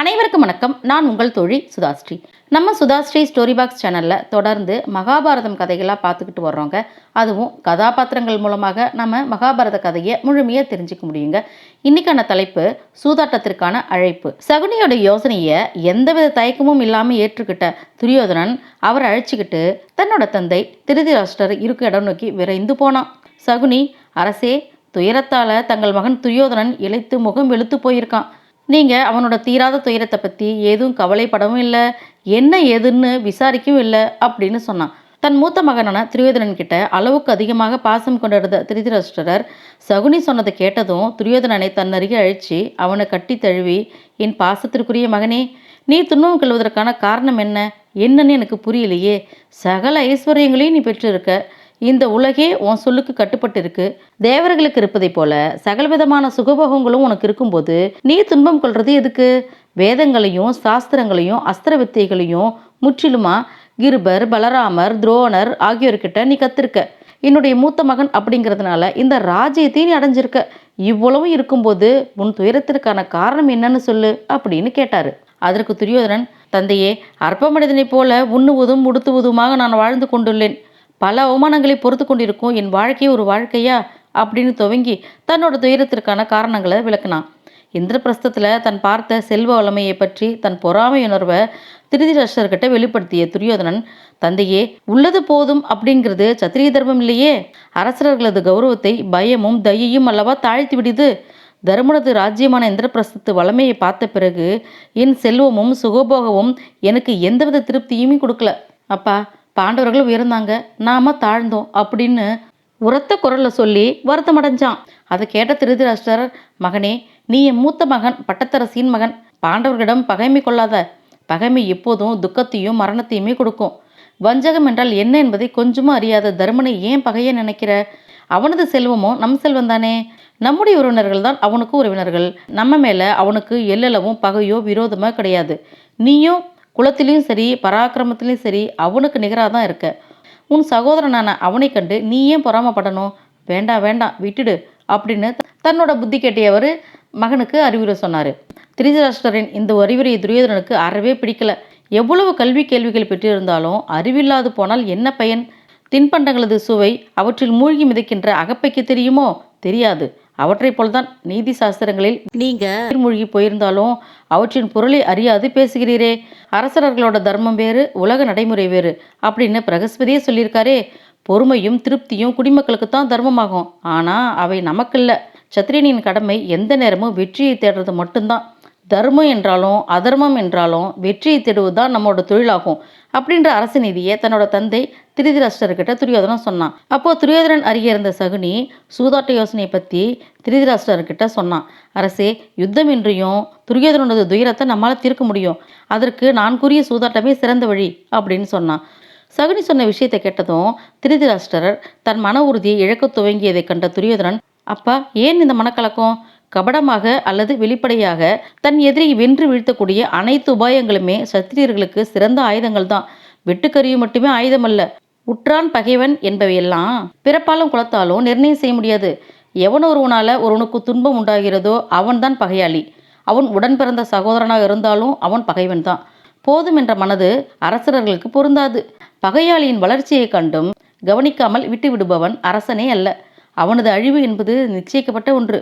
அனைவருக்கும் வணக்கம். நான் உங்கள் தோழி சுதாஸ்ரீ. நம்ம சுதாஸ்ரீ ஸ்டோரி பாக்ஸ் சேனலில் தொடர்ந்து மகாபாரதம் கதைகளாக பார்த்துக்கிட்டு வர்றோங்க. அதுவும் கதாபாத்திரங்கள் மூலமாக நம்ம மகாபாரத கதையை முழுமையாக தெரிஞ்சுக்க முடியுங்க. இன்னைக்கான தலைப்பு சூதாட்டத்திற்கான அழைப்பு. சகுனியோட யோசனையை எந்தவித தயக்கமும் இல்லாமல் ஏற்றுக்கிட்ட துரியோதனன் அவரை அழைச்சிக்கிட்டு தன்னோட தந்தை திருதிராஷ்டர் இருக்க இடம் நோக்கி விரைந்து போனான். சகுனி அரசே துயரத்தால் தங்கள் மகன் துரியோதனன் இழைத்து முகம் வெளுத்து போயிருக்கான். நீங்கள் அவனோட தீராத துயரத்தை பற்றி எதுவும் கவலைப்படவும் இல்லை என்ன ஏதுன்னு விசாரிக்கவும் இல்லை அப்படின்னு சொன்னான். தன் மூத்த மகனான துரியோதனன் கிட்ட அளவுக்கு அதிகமாக பாசம் கொண்டிருந்த திருதிராஷ்டிரர் சகுனி சொன்னதை கேட்டதும் துரியோதனனை தன் அருகே அழிச்சு அவனை கட்டி தழுவி என் பாசத்திற்குரிய மகனே நீ துன்பம் கொள்வதற்கான காரணம் என்ன? என்னன்னு எனக்கு புரியலையே. சகல ஐஸ்வர்யங்களையும் நீ பெற்றிருக்க. இந்த உலகே உன் சொல்லுக்கு கட்டுப்பட்டு இருக்கு தேவர்களுக்கு இருப்பதைப் போல சகலவிதமான சுகபோகங்களும் உனக்கு இருக்கும்போது நீ துன்பம் கொள்றது எதுக்கு? வேதங்களையும் சாஸ்திரங்களையும் அஸ்திர வித்தைகளையும் முற்றிலுமா? கிருபர் பலராமர் துரோணர் ஆகியோர்கிட்ட நீ கத்திருக்க. என்னுடைய மூத்த மகன் அப்படிங்கிறதுனால இந்த ராஜ்யத்தையும் நீ அடைஞ்சிருக்க. இவ்வளவும் இருக்கும்போது உன் துயரத்திற்கான காரணம் என்னன்னு சொல்லு அப்படின்னு கேட்டாரு. அதற்கு துரியோதனன் தந்தையே அற்ப மனிதனைப் போல உண்ணுவதும் உடுத்துவதுமாக நான் வாழ்ந்து கொண்டுள்ளேன். பல அவமானங்களை பொறுத்து கொண்டிருக்கும் என் வாழ்க்கையை ஒரு வாழ்க்கையா அப்படின்னு துவங்கி தன்னோட துயரத்திற்கான காரணங்களை விளக்குனான். இந்திரபிரஸ்தத்தில் தன் பார்த்த செல்வ வளமையை பற்றி தன் பொறாமை உணர்வை திருதிராஷ்டர்கிட்ட வெளிப்படுத்திய துரியோதனன் தந்தையே உள்ளது போதும் அப்படிங்கிறது சத்திரிய தர்மம் இல்லையே? அரசர்களது கௌரவத்தை பயமும் தயையும் அல்லவா தாழ்த்தி விடுது? தருமனது ராஜ்யமான இந்திரபிரஸ்தத்து வளமையை பார்த்த பிறகு என் செல்வமும் சுகபோகமும் எனக்கு எந்தவித திருப்தியுமே கொடுக்கல. அப்பா பாண்டவர்கள் உயர்ந்தாங்க. நாம தாழ்ந்தோம் அப்படின்னு உரத்த குரல்ல சொல்லி வருத்தம் அடைஞ்சான் அதை கேட்ட திருதிராஷ்டர் மகனே நீ என் மூத்த மகன் பட்டத்தரசியின் மகன். பாண்டவர்களிடம் பகைமை கொள்ளாத. பகைமை எப்போதும் துக்கத்தையும் மரணத்தையுமே கொடுக்கும். வஞ்சகம் என்றால் என்ன என்பதை கொஞ்சமும் அறியாத தர்மனை ஏன் பகைய நினைக்கிற? அவனது செல்வமோ நம் செல்வம் தானே. நம்முடைய உறவினர்கள் தான் அவனுக்கு உறவினர்கள். நம்ம மேலே அவனுக்கு எல்லளவும் பகையோ விரோதமோ கிடையாது. நீயும் குலத்திலையும் சரி பராக்கிரமத்திலையும் சரி அவனுக்கு நிகராக தான் இருக்க. உன் சகோதரனான அவனை கண்டு நீ ஏன் பொறாமப்படணும்? வேண்டாம் வேண்டாம் விட்டுடு அப்படின்னு தன்னோட புத்தி கேட்டியவர் மகனுக்கு அறிவுரை சொன்னார். திரிதராஷ்டரின் இந்த அறிவுரையை துரியோதனனுக்கு அறவே பிடிக்கல. எவ்வளவு கல்வி கேள்விகள் பெற்றிருந்தாலும் அறிவில்லாது போனால் என்ன பயன்? தின்பண்டங்களது சுவை அவற்றில் மூழ்கி மிதக்கின்ற அகப்பைக்கு தெரியுமோ? தெரியாது. அவற்றைப் போல்தான் நீதி சாஸ்திரங்களில் நீங்க மூழ்கி போயிருந்தாலும் அவற்றின் பொருளை அறியாது பேசுகிறீரே. அரசர்களோட தர்மம் வேறு உலக நடைமுறை வேறு அப்படின்னு பிரகஸ்பதியே சொல்லியிருக்காரே. பொறுமையும் திருப்தியும் குடிமக்களுக்கு தான் தர்மமாகும். ஆனால் அவை நமக்கில்ல. சத்திரியனின் கடமை எந்த நேரமும் வெற்றியை தேடுறது மட்டும்தான். தர்மம் என்றாலும் அதர்மம் என்றாலும் வெற்றியை தேடுவது தான் நம்மளோட தொழிலாகும் அப்படின்ற அரசு நீதியை தன்னோட தந்தை திருதிராஷ்டர்கிட்ட துரியோதனன் சொன்னான். அப்போ துரியோதனன் அருகே இருந்த சகுனி சூதாட்ட யோசனையை பற்றி திருதிராஷ்டர்கிட்ட சொன்னான். அரசே யுத்தம் இன்றியும் துரியோதனோட துயரத்தை நம்மளால் தீர்க்க முடியும். அதற்கு நான் கூறிய சூதாட்டமே சிறந்த வழி அப்படின்னு சொன்னான். சகுனி சொன்ன விஷயத்தை கேட்டதும் திருதிராஷ்டரர் தன் மன உறுதியை இழக்க துவங்கியதை கண்ட துரியோதனன் அப்பா ஏன் இந்த மனக்கலக்கம்? கபடமாக அல்லது வெளிப்படையாக தன் எதிரியை வென்று வீழ்த்தக்கூடிய அனைத்து உபாயங்களுமே சத்திரியர்களுக்கு சிறந்த ஆயுதங்கள் தான். வெட்டுக்கருவி மட்டுமே ஆயுதம் அல்ல உற்றான் பகைவன் என்பவையெல்லாம் பிறப்பாலும் குலத்தாலும் நிர்ணயம் செய்ய முடியாது. எவன் ஒருவனால ஒருவனுக்கு துன்பம் உண்டாகிறதோ அவன்தான் பகையாளி. அவன் உடன் பிறந்த சகோதரனாக இருந்தாலும் அவன் பகைவன் தான். போதும் என்ற மனது அரசர்களுக்கு பொருந்தாது. பகையாளியின் வளர்ச்சியை கண்டும் கவனிக்காமல் விட்டு விடுபவன் அரசனே அல்ல. அவனது அழிவு என்பது நிச்சயிக்கப்பட்ட ஒன்று.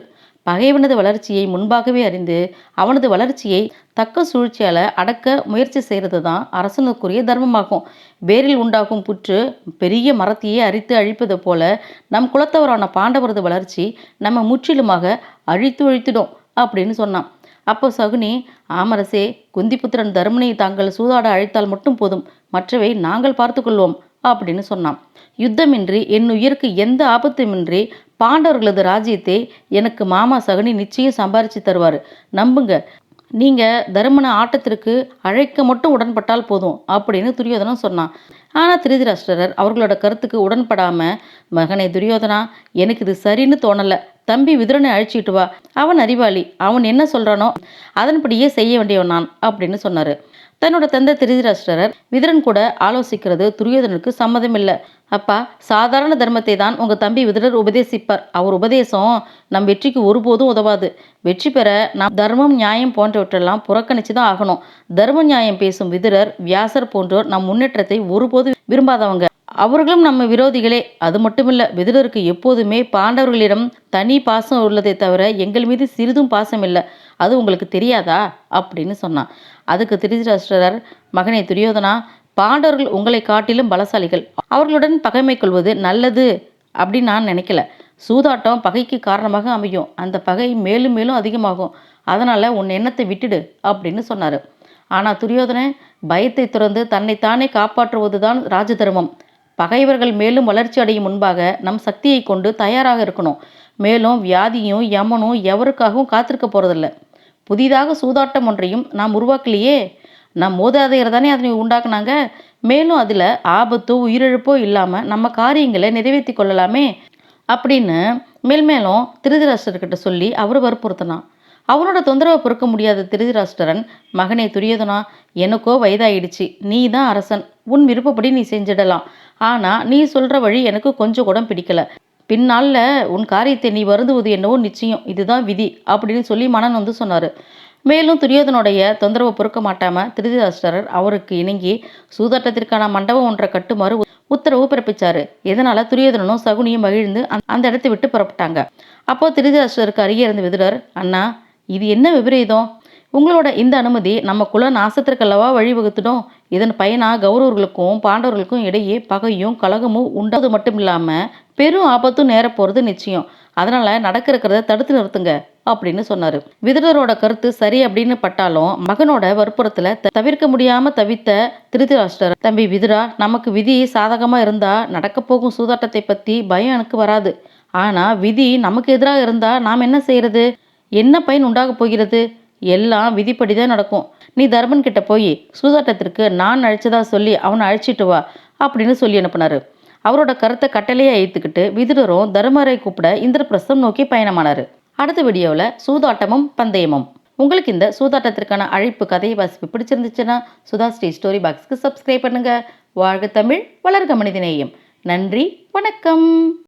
பகைவனது வளர்ச்சியை முன்பாகவே அறிந்து அவனது வளர்ச்சியை தக்க சூழ்ச்சியால் அடக்க முயற்சி செய்கிறது தான் அரசனுக்குரிய தர்மமாகும். வேரில் உண்டாகும் புற்று பெரிய மரத்தையே அரித்து அழிப்பது போல நம் குலத்தவரான பாண்டவரது வளர்ச்சி நம்ம முற்றிலுமாக அழித்து ஒழித்திடும் அப்படின்னு சொன்னான். அப்போ சகுனி ஆமரசே குந்திபுத்திரன் தருமனை தாங்கள் சூதாட அழைத்தால் மட்டும் போதும். மற்றவை நாங்கள் பார்த்துக்கொள்வோம் அப்படின்னு சொன்னான். யுத்தமின்றி என் உயிருக்கு எந்த ஆபத்துமின்றி பாண்டவர்களது ராஜ்யத்தை எனக்கு மாமா சகுனி நிச்சயம் சம்பாரித்து தருவார். நம்புங்க. நீங்கள் தருமன ஆட்டத்திற்கு அழைக்க மட்டும் உடன்பட்டால் போதும் அப்படின்னு துரியோதனன் சொன்னான். ஆனால் திருதிராஷ்டிரர் அவர்களோட கருத்துக்கு உடன்படாமல் மகனை துரியோதனா எனக்கு இது சரின்னு தோணலை. தம்பி விதுரனை அழிச்சிட்டு வா. அவன் அறிவாளி. அவன் என்ன சொல்கிறானோ அதன்படியே செய்ய வேண்டியவன் நான் அப்படின்னு சொன்னார். தன்னோட தந்தை திருதிராஷ்டரர் விதுரன் கூட ஆலோசிக்கிறது துரியோதனுக்கு சம்மதமில்லை. அப்பா சாதாரண தர்மத்தை தான் உங்கள் தம்பி விதுரர் உபதேசிப்பார். அவர் உபதேசம் நம் வெற்றிக்கு ஒருபோதும் உதவாது. வெற்றி பெற நாம் தர்மம் நியாயம் போன்றவற்றெல்லாம் புறக்கணித்து தான் ஆகணும். தர்ம நியாயம் பேசும் விதுரர் வியாசர் போன்றோர் நம் முன்னேற்றத்தை ஒருபோதும் விரும்பாதவங்க. அவர்களும் நம்ம விரோதிகளே. அது மட்டுமில்ல விதுரருக்கு எப்போதுமே பாண்டவர்களிடம் தனி பாசம் உள்ளதை தவிர எங்கள் மீது சிறிதும் பாசம் இல்லை அது உங்களுக்கு தெரியாதா? அப்படின்னு சொன்னான். அதுக்கு திருதராஷ்டிரர் மகனை துரியோதனா பாண்டவர்கள் உங்களை காட்டிலும் பலசாலிகள். அவர்களுடன் பகைமை கொள்வது நல்லது அப்படின்னு நான் நினைக்கல. சூதாட்டம் பகைக்கு காரணமாக அமையும். அந்த பகை மேலும் மேலும் அதிகமாகும். அதனால் உன் எண்ணத்தை விட்டுடு அப்படின்னு சொன்னார். ஆனால் துரியோதனன் பயத்தை துறந்து தன்னைத்தானே காப்பாற்றுவது தான் ராஜதர்மம். பகைவர்கள் மேலும் வளர்ச்சி அடையும் முன்பாக நம் சக்தியை கொண்டு தயாராக இருக்கணும். மேலும் வியாதியும் யமனும் எவருக்காகவும் காத்திருக்க போகிறதில்ல புதிதாக சூதாட்டம் ஒன்றையும் நாம் உருவாக்கலையே? நம் மூதாதையர் தானே அதனை உண்டாக்குனாங்க? மேலும் அதில் ஆபத்தோ உயிரிழப்போ இல்லாமல் நம்ம காரியங்களை நிறைவேற்றி கொள்ளலாமே? அப்படின்னு மேல்மேலும் திருதிராஷ்டர்கிட்ட சொல்லி அவர் வற்புறுத்தினான். அவனோட தொந்தரவை பொறுக்க முடியாத திருதராஷ்டிரன் மகனே துரியதுனா எனக்கோ வயதாயிடுச்சு. நீ தான் அரசன். உன் விருப்பப்படி நீ செஞ்சிடலாம். ஆனால் நீ சொல்கிற வழி எனக்கு கொஞ்சம் கூட பிடிக்கல. பின்னால உன் காரியத்தை நீ வருந்துவது என்னவோ நிச்சயம் இதுதான் விதி அப்படின்னு சொல்லி மனன் வந்து சொன்னார். மேலும் துரியோதனுடைய தொந்தரவை பொறுக்க மாட்டாமல் திருதிராஷ்டரர் அவருக்கு இணங்கி சூதாட்டத்திற்கான மண்டபம் ஒன்றை கட்டுமாறு உத்தரவு பிறப்பிச்சாரு. இதனால துரியோதனனும் சகுனியும் மகிழ்ந்து அந்த- அந்த இடத்தை விட்டு புறப்பட்டாங்க. அப்போ திருதிராஷ்டருக்கு அருகே இருந்த விதுரர் அண்ணா இது என்ன விபரீதம்? உங்களோட இந்த அனுமதி நம்ம குல நாசத்திற்கல்லவா வழிவகுத்துடும் இதன் பயனா கௌரவர்களுக்கும் பாண்டவர்களுக்கும் இடையே பகையும் கலகமும் உண்டாவது மட்டும் இல்லாமல் பெரும் ஆபத்தும் நேர போகிறது நிச்சயம். அதனால நடக்கிறக்கிறத தடுத்து நிறுத்துங்க அப்படின்னு சொன்னார். விதடரோட கருத்து சரி அப்படின்னு பட்டாலும் மகனோட வற்புறத்தில் த- தவிர்க்க முடியாம தவித்த திருதிராஷ்டர். தம்பி விதுரா நமக்கு விதி சாதகமாக இருந்தா நடக்க போகும் சூதாட்டத்தை பற்றி பயம் எனக்கு வராது. ஆனால் விதி நமக்கு எதிராக இருந்தா நாம் என்ன செய்யறது? என்ன பயன் உண்டாக போகிறது? எல்லாம் விதிப்படி தான் நடக்கும். நீ தர்மன் கிட்ட போய் சூதாட்டத்திற்கு நான் அழைச்சதா சொல்லி அவனை அழைச்சிட்டு வா அப்படின்னு சொல்லி அனுப்புனாரு. அவரோட கருத்தை கட்டளையை ஏற்றுக்கிட்டு விதுரரும் தருமரை கூப்பிட இந்திரபிரஸ்தம் நோக்கி பயணமானார். அடுத்த வீடியோவில் சூதாட்டமும் பந்தயமும். உங்களுக்கு இந்த சூதாட்டத்திற்கான அழைப்பு கதையை வாசிப்பு பிடிச்சிருந்துச்சுன்னா சுதா ஸ்ரீ ஸ்டோரி பாக்ஸ்க்கு சப்ஸ்கிரைப் பண்ணுங்கள் வாழ்க தமிழ் வளர்க மனிதநேயம். நன்றி வணக்கம்.